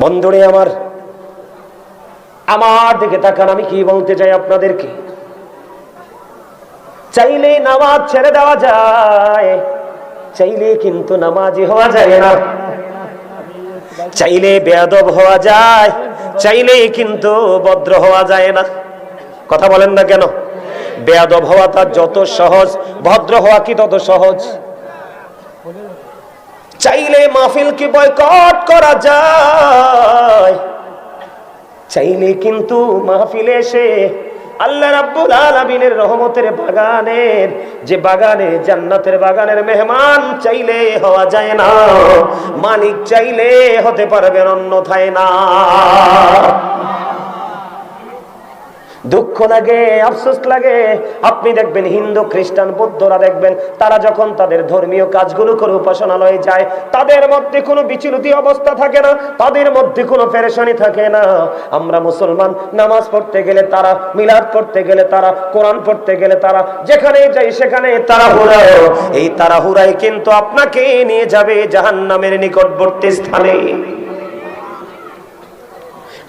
বন্ধুরে আমার আমার দিকে তাকান, আমি কি বলতে চাই আপনাদেরকে? চাইলে নামাজ ছেড়ে দেওয়া যায়, চাইলে কিন্তু নামাজি হওয়া যায় না। চাইলে বেয়াদব হওয়া যায়, চাইলে কিন্তু ভদ্র হওয়া যায় না। কথা বলেন না কেন? বেয়াদব হওয়া তার যত সহজ, ভদ্র হওয়া কি তত সহজ? চাইলে মাহফিল কি বয়কট করা যায়? চাইলে কিন্তু মাহফিলে এসে আল্লাহ রাব্বুল আলামিনের রহমতের বাগানের, যে বাগানে জান্নাতের বাগানের মেহমান চাইলে হওয়া যায় না, মালিক চাইলে হতে পারবেন অন্যথায় না। দুঃখ লাগে, আফসোস লাগে। আপনি দেখবেন হিন্দু, খ্রিস্টান, বৌদ্ধরা দেখবেন, তারা যখন তাদের ধর্মীয় কাজগুলো করে উপাসনালয়ে যায়, তাদের মধ্যে কোনো বিচলিত অবস্থা থাকে না, তাদের মধ্যে কোনো পেরেশানি থাকে না। আমরা মুসলমান, নামাজ পড়তে গেলে তারা, মিলাদ পড়তে গেলে তারা, কোরআন পড়তে গেলে তারা, যেখানে যাই সেখানে তারা হুড়ায় এই তারা হুড়াই কিন্তু আপনাকে নিয়ে যাবে জাহান্নামের নিকটবর্তী স্থানে।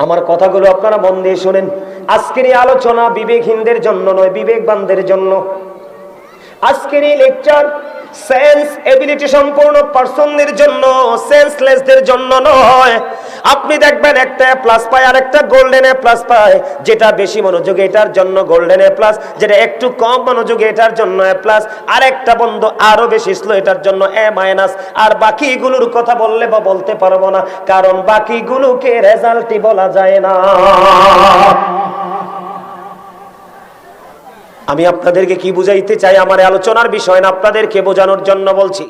আমার কথাগুলো আপনারা মন দিয়ে শোনেন। আজকের এই আলোচনা বিবেকহীনদের জন্য নয়, বিবেকবানদের জন্য। আজকের এই লেকচার সেন্স এবিলিটি সম্পূর্ণ পার্সনদের জন্য সেন্সলেসদের জন্য নয়। আপনি দেখবেন একটা প্লাস পায় আর একটা গোল্ডেন এ প্লাস পায়, যেটা বেশি মনোযোগ এটার জন্য গোল্ডেন এ প্লাস যেটা একটু কম মনোযোগ এটার জন্য এ প্লাস আর একটা বন্ধু আরও বেশি স্লো এটার জন্য এ মাইনাস আর বাকিগুলোর কথা বললে বা বলতে পারব না, কারণ বাকিগুলোকে রেজাল্টই বলা যায় না। আমি আপনাদেরকে কি বুঝাইতে চাই আমার আলোচনার বিষয় না আপনাদেরকে বোঝানোর জন্য বলছি।